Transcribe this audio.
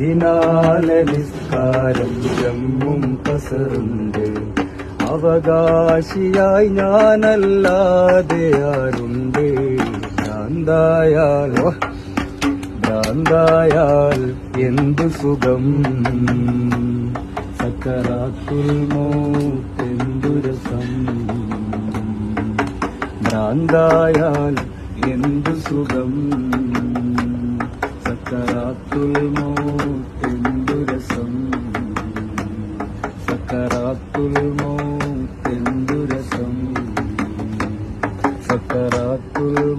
ഇതിനാലെ നിസ്കാരം ജമ്മും കസറുണ്ട്. അവകാശിയായി ഞാനല്ലാതെ ആരുണ്ട്? ഭ്രാന്തായാലോ ഭ്രാന്തായാൽ എന്തു സുഖം? സക്കറാത്തുൽ മോത്തെന്തു രസം? ഭ്രാന്തായാൽ എന്തു സുഖം? സക്കറാത്തുൽ മോത്തെന്തു न्दुरसं सकरा कुल्